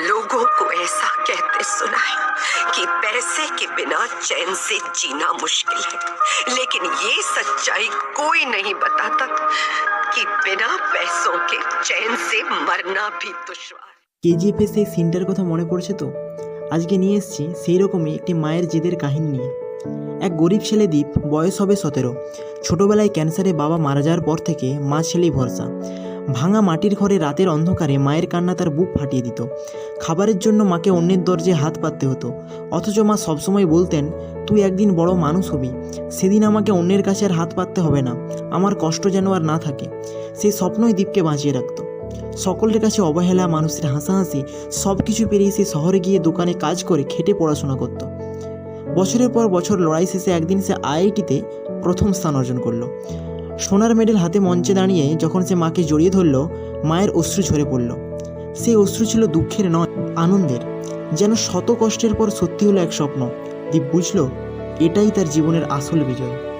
लोगों को ऐसा कहते सुना है कि पैसे के बिना चैन से जीना मुश्किल है लेकिन ये सच्चाई कोई नहीं बताता कि बिना पैसों के चैन से मरना भी दुश्वार কেজিএফের সেই সিনটার কথা মনে পড়ছে তো আজকে নিয়ে এসেছি সেই রকমই একটি মায়ের জেদের কাহিনী নিয়ে এক গরিব ছেলে দ্বীপ বয়স হবে সতেরো ছোটোবেলায় ক্যান্সারে বাবা মারা যাওয়ার পর থেকে মা ছেলেই ভরসা ভাঙা মাটির ঘরে রাতের অন্ধকারে মায়ের কান্না তার বুক ফাটিয়ে দিত। খাবারের জন্য মাকে অন্যের দরজায় হাত পাততে হতো। অথচ মা সবসময় বলতেন, তুই একদিন বড় মানুষ হবি। সেদিন আমাকে অন্যের কাছে আর হাত পাততে হবে না। আমার কষ্ট যেন আর না থাকে। সেই স্বপ্নই দ্বীপকে বাঁচিয়ে রাখতো। সকলের কাছে অবহেলা, মানুষের হাসাহাসি সব কিছু পেরিয়ে সে শহরে গিয়ে দোকানে কাজ করে খেটে পড়াশোনা করত। বছরের পর বছর লড়াই শেষে একদিন সে আইআইটিতে প্রথম স্থান অর্জন করল। সোনার মেডেল হাতে মঞ্চে দাঁড়িয়ে যখন সে মাকে জড়িয়ে ধরল, মায়ের অশ্রু ঝরে পড়ল। সে অশ্রু ছিল দুঃখের নয়, আনন্দের। যেন শত কষ্টের পর সত্যি হলো এক স্বপ্ন। দীপ বুঝল, এটাই তার জীবনের আসল বিজয়।